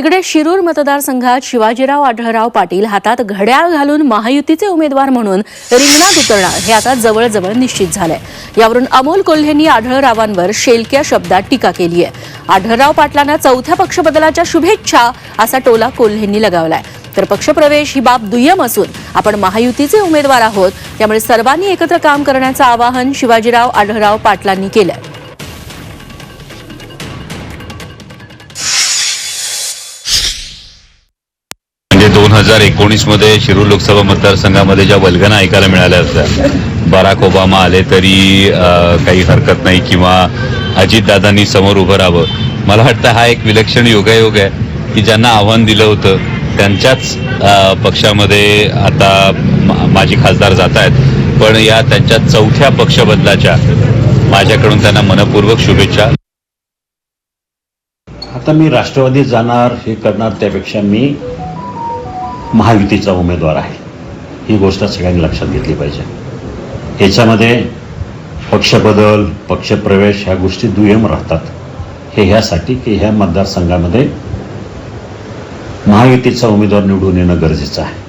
इकडे शिरूर मतदारसंघात शिवाजीराव आढळराव पाटील हातात घड्याळ घालून महायुतीचे उमेदवार म्हणून रिंगणात उतरणार हे आता जवळजवळ निश्चित झालंय. यावरून अमोल कोल्हेंनी आढळरावांवर शेलक्या शब्दात टीका केली आहे आढळराव पाटलांना चौथ्या पक्षबदलाच्या शुभेच्छा असा टोला कोल्हेंनी लगावलाय. तर पक्षप्रवेश ही बाब दुय्यम असून आपण महायुतीचे उमेदवार आहोत त्यामुळे सर्वांनी एकत्र काम करण्याचं आवाहन शिवाजीराव आढळराव पाटलांनी केलंय. दोन हजार एकोणीसमध्ये शिरूर लोकसभा मतदारसंघामध्ये ज्या वल्गना ऐकायला मिळाल्या असतात बराक ओबामा आले तरी काही हरकत नाही किंवा अजितदादांनी समोर उभं राहावं. मला वाटतं हा एक विलक्षण योगायोग आहे की ज्यांना आव्हान दिलं होतं त्यांच्याच पक्षामध्ये आता माजी खासदार जात आहेत. पण या त्यांच्या चौथ्या पक्षबदलाच्या माझ्याकडून त्यांना मनपूर्वक शुभेच्छा. आता मी राष्ट्रवादीत जाणार हे करणार त्यापेक्षा मी. महायुतीचा उमेदवार आहे. ही गोष्ट सगळ्यांनी लक्षात घेतली पाहिजे. याच्यामध्ये पक्षबदल पक्षप्रवेश ह्या गोष्टी दुय्यम राहतात. हे ह्यासाठी की ह्या मतदारसंघामध्ये महायुतीचा उमेदवार निवडून येणं गरजेचं आहे.